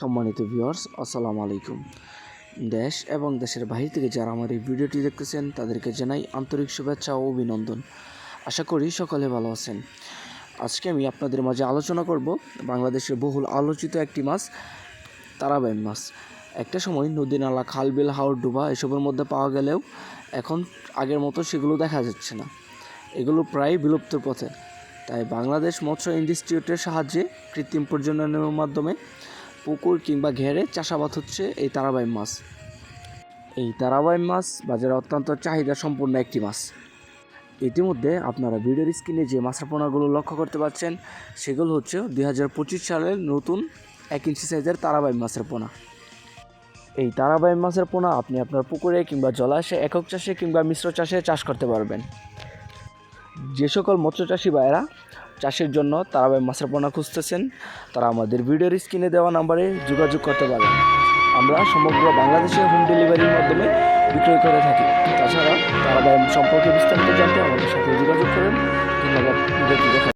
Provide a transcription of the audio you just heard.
সম্মানিত ভিউয়ার্স আসসালামু আলাইকুম। দেশ এবং দেশের বাহির থেকে যারা আমার এই ভিডিওটি দেখতেছেন, তাদেরকে জানাই আন্তরিক শুভেচ্ছা ও অভিনন্দন। আশা করি সকলে ভালো আছেন। আজকে আমি আপনাদের মাঝে আলোচনা করব বাংলাদেশের বহুল আলোচিত একটি মাছ তারাবাইন মাছ। একটা সময় নদী, নালা, খাল, বিল হাওড় ডোবা এসবের মধ্যে পাওয়া গেলেও এখন আগের মতো সেগুলো দেখা যাচ্ছে না। এগুলো প্রায় বিলুপ্তর পথে। তাই বাংলাদেশ মৎস্য ইনস্টিটিউটের সাহায্যে কৃত্রিম প্রজননের মাধ্যমে পুকুর কিংবা ঘেরে চাষাবাদ হচ্ছে এই তারাবাই মাছ। এই তারাবাই মাছ বাজারে অত্যন্ত চাহিদা সম্পন্ন একটি মাছ। ইতিমধ্যে আপনারা ভিডিওর স্ক্রিনে যে মাছের পোনাগুলো লক্ষ্য করতে পারছেন সেগুলো হচ্ছে দুই হাজার পঁচিশ সালের নতুন এক ইঞ্চি সাইজের তারাবাই মাছের পোনা। এই তারাবাই মাছের পোনা আপনি আপনার পুকুরে কিংবা জলাশয়ে একক চাষে কিংবা মিশ্র চাষে চাষ করতে পারবেন। যে সকল মৎস্য চাষি ভাইয়েরা চাষের জন্য তারাবাই মাছের পোনা খুঁজতেছেন। তারা আমাদের ভিডিওর স্ক্রিনে দেওয়া নাম্বারে যোগাযোগ করতে পারেন। আমরা সমগ্র বাংলাদেশে হোম ডেলিভারির মাধ্যমে বিক্রয় করে থাকি। তাছাড়া তারাবাই সম্পর্কে বিস্তারিত জানতে আমাদের সাথে যোগাযোগ